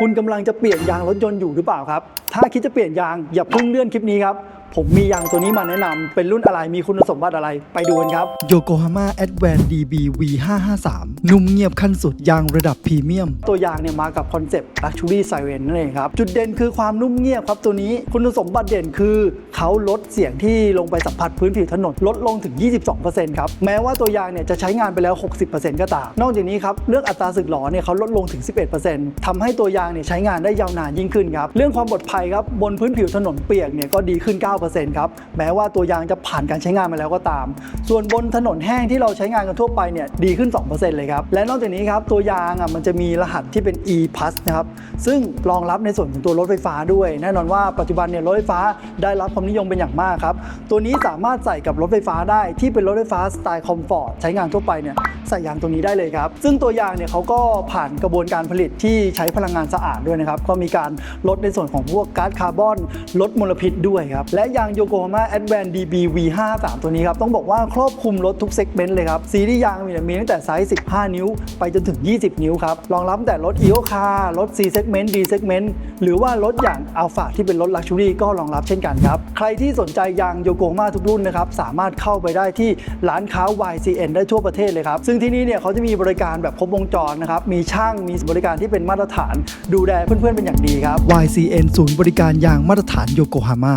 คุณกำลังจะเปลี่ยนยางรถยนต์อยู่หรือเปล่าครับ ถ้าคิดจะเปลี่ยนยางอย่าเพิ่งเลื่อนคลิปนี้ครับ ผมมียางตัวนี้มาแนะนำเป็นรุ่นอะไรมีคุณสมบัติอะไรไปดูกันครับ Yokohama Advance DB V553 นุ่มเงียบขั้นสุดยางระดับพรีเมียม ตัวยางเนี่ยมากับคอนเซปต์ Luxury Siren นั่นเองครับ จุดเด่นคือความนุ่มเงียบครับตัวนี้คุณสมบัติเด่นคือเขาลดเสียงที่ลงไปสัมผัสพื้นผิวถนนลดลงถึง 22%ครับแม้ว่าตัวยางเนี่ยจะใช้งานไปแล้ว 60%ก็ตามนอกจากนี้ครับเรื่องอัตราสึกหรอเนี่ยเขาลดลงถึง 11%ทำให้ตัวยางเนี่ยใช้งานได้ยาวนานยิ่งขึ้นครับเรื่องความปลอดภัยครับบนพื้นผิวถนนเปียกเนี่ยก็ดีขึ้น 9%ครับ แม้ว่าตัวยางจะผ่านการใช้งานมาแล้วก็ตาม ส่วนบนถนนแห้งที่เราใช้งานกันทั่วไปเนี่ยดีขึ้น 2%เลยครับ และนอกจากนี้ครับ ตัวยางอะมันจะมีรหัสที่เป็น e plus นะครับ ซึ่งรองรับในส่วนของตัวรถไฟฟ้าด้วย แน่นอนว่าปัจจุบันเนี่ยรถไฟฟ้าได้รับความนิยมเป็นอย่างมากครับ ตัวนี้สามารถใส่กับรถไฟฟ้าได้ที่เป็นรถไฟฟ้าสไตล์คอมฟอร์ตใช้งานทั่วไปเนี่ย ส่ยางตัวนี้ได้เลยครับ ซึ่งตัวยางเนี่ยเขาก็ผ่านกระบวนการผลิตที่ใช้พลังงานสะอาดด้วยนะครับ ก็มีการลดในส่วนของพวกก๊าซคาร์บอน ลดมลพิษด้วยครับ และยาง Yokohama Advance DB V53 ตัวนี้ครับ ต้องบอกว่าครอบคลุมรถทุกเซกเมนต์เลยครับ ซีรีส์ยางมีเนี่ยมีตั้งแต่ไซส์ 15 นิ้ว ไปจนถึง 20 นิ้วครับ รองรับแต่รถ e o Car รถ C segment D segment หรือว่ารถอย่าง Alpha ที่เป็นรถ Luxury ก็รองรับเช่นกันครับ ใครที่สนใจยาง Yokohama ทุกรุ่นนะครับ สามารถเข้าไปได้ที่ร้านค้า YCN ได้ทั่วประเทศเลยครับซึ่งที่นี่เนี่ยเขาจะมีบริการแบบครบวงจรนะครับ มีช่างมีบริการที่เป็นมาตรฐาน ดูแลเพื่อนๆเป็นอย่างดีครับ YCN ศูนย์บริการยางมาตรฐานโยโกฮาม่า